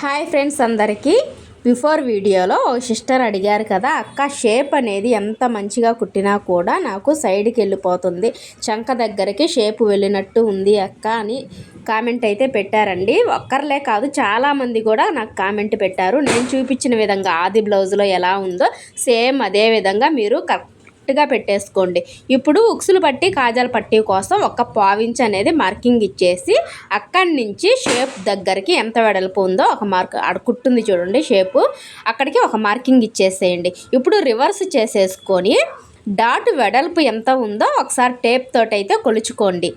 Hi friends అందరికీ. Before వీడియోలో ఓ sister అడిగారు కదా అక్క షేప్ అనేది ఎంత మంచిగా కుట్టినా కూడా నాకు సైడ్కి వెళ్ళిపోతుంది. చంక దగ్గరికి షేప్ వెళ్ళినట్టు ఉంది అక్క అని కామెంట్ అయితే పెట్టారండి. ఒక్కర్లే కాదు చాలామంది కూడా నాకు కామెంట్ పెట్టారు. నేను చూపించిన విధంగా ఆది బ్లౌజ్లో ఎలా ఉందో సేమ్ అదే విధంగా మీరు కరెక్ట్ కరెక్ట్గా పెట్టేసుకోండి. ఇప్పుడు ఉక్సులు పట్టి కాజాల పట్టి కోసం ఒక పావించ్ అనేది మార్కింగ్ ఇచ్చేసి అక్కడి నుంచి షేప్ దగ్గరికి ఎంత వెడల్పు ఉందో ఒక మార్క్ అక్కడ కుట్టుంది చూడండి షేపు. అక్కడికి ఒక మార్కింగ్ ఇచ్చేసేయండి. ఇప్పుడు రివర్స్ చేసేసుకొని డాట్ వెడల్పు ఎంత ఉందో ఒకసారి టేప్ తోటైతే అయితే కొలుచుకోండి.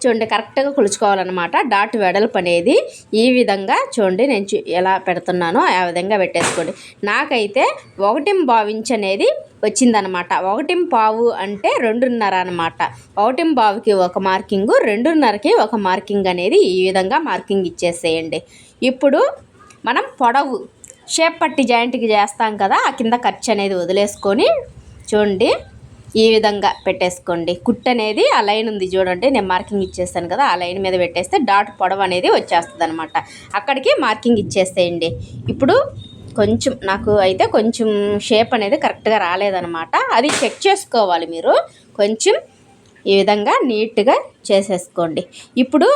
చూడండి కరెక్ట్గా కొలుచుకోవాలన్నమాట. డాట్ వెడల్పు అనేది ఈ విధంగా చూడండి నేను ఎలా పెడుతున్నానో ఆ విధంగా పెట్టేసుకోండి. నాకైతే ఒకటి భావించి అనేది వచ్చిందనమాట ఒకటి పావు అంటే రెండున్నర అనమాట ఒకటి బావుకి ఒక మార్కింగు రెండున్నరకి ఒక మార్కింగ్ అనేది ఈ విధంగా మార్కింగ్ ఇచ్చేసేయండి. ఇప్పుడు మనం పొడవు షేప్ పట్టి జాయింట్కి చేస్తాం కదా ఆ కింద ఖర్చు అనేది వదిలేసుకొని చూడండి. ఈ విధంగా పెట్టేసుకోండి. కుట్ అనేది ఆ లైన్ ఉంది చూడండి నేను మార్కింగ్ ఇచ్చేస్తాను కదా ఆ లైన్ మీద పెట్టేస్తే డాట్ పొడవు అనేది వచ్చేస్తుంది అనమాట అక్కడికి మార్కింగ్ ఇచ్చేసేయండి. ఇప్పుడు కొంచెం నాకు అయితే కొంచెం షేప్ అనేది కరెక్ట్గా రాలేదనమాట అది చెక్ చేసుకోవాలి మీరు. కొంచెం ఈ విధంగా నీట్గా చేసేసుకోండి. ఇప్పుడు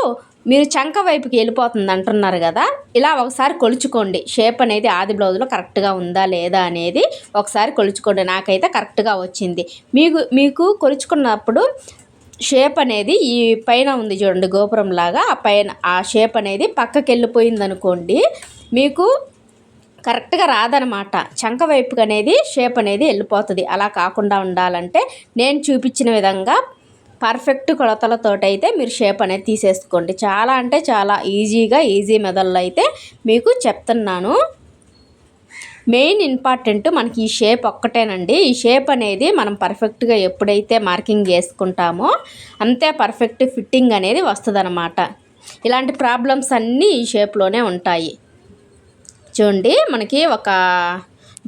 మీరు చంక వైపుకి వెళ్ళిపోతుంది అంటున్నారు కదా ఇలా ఒకసారి కొలుచుకోండి. షేప్ అనేది ఆది బ్లౌజ్లో కరెక్ట్గా ఉందా లేదా అనేది ఒకసారి కొలుచుకోండి. నాకైతే కరెక్ట్గా వచ్చింది. మీకు మీకు కొలుచుకున్నప్పుడు షేప్ అనేది ఈ పైన ఉంది చూడండి గోపురం లాగా ఆ పైన ఆ షేప్ అనేది పక్కకి వెళ్ళిపోయింది అనుకోండి మీకు కరెక్ట్గా రాదనమాట. చంక వైపుకి అనేది షేప్ అనేది వెళ్ళిపోతుంది. అలా కాకుండా ఉండాలంటే నేను చూపించిన విధంగా పర్ఫెక్ట్ కొలతలతోటైతే మీరు షేప్ అనేది తీసేసుకోండి. చాలా అంటే చాలా ఈజీగా ఈజీ మెథడ్లో అయితే మీకు చెప్తున్నాను. మెయిన్ ఇంపార్టెంట్ మనకి ఈ షేప్ ఒక్కటేనండి. ఈ షేప్ అనేది మనం పర్ఫెక్ట్గా ఎప్పుడైతే మార్కింగ్ చేసుకుంటామో అంతే పర్ఫెక్ట్ ఫిట్టింగ్ అనేది వస్తుందన్నమాట. ఇలాంటి ప్రాబ్లమ్స్ అన్నీ ఈ షేప్లోనే ఉంటాయి. చూడండి మనకి ఒక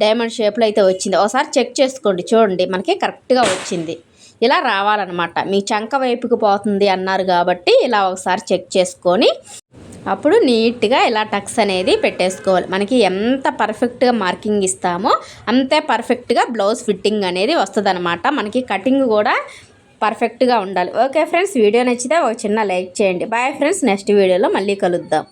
డైమండ్ షేప్లో అయితే వచ్చింది. ఒకసారి చెక్ చేసుకోండి. చూడండి మనకి కరెక్ట్గా వచ్చింది. ఇలా రావాలన్నమాట. మీ చంక వైపుకి పోతుంది అన్నారు కాబట్టి ఇలా ఒకసారి చెక్ చేసుకొని అప్పుడు నీట్గా ఇలా టక్స్ అనేది పెట్టేసుకోవాలి. మనకి ఎంత పర్ఫెక్ట్గా మార్కింగ్ ఇస్తామో అంతే పర్ఫెక్ట్గా బ్లౌజ్ ఫిట్టింగ్ అనేది వస్తుంది మనకి కటింగ్ కూడా పర్ఫెక్ట్గా ఉండాలి. ఓకే ఫ్రెండ్స్ వీడియో నచ్చితే ఒక చిన్న లైక్ చేయండి. బాయ్ ఫ్రెండ్స్ నెక్స్ట్ వీడియోలో మళ్ళీ కలుద్దాం.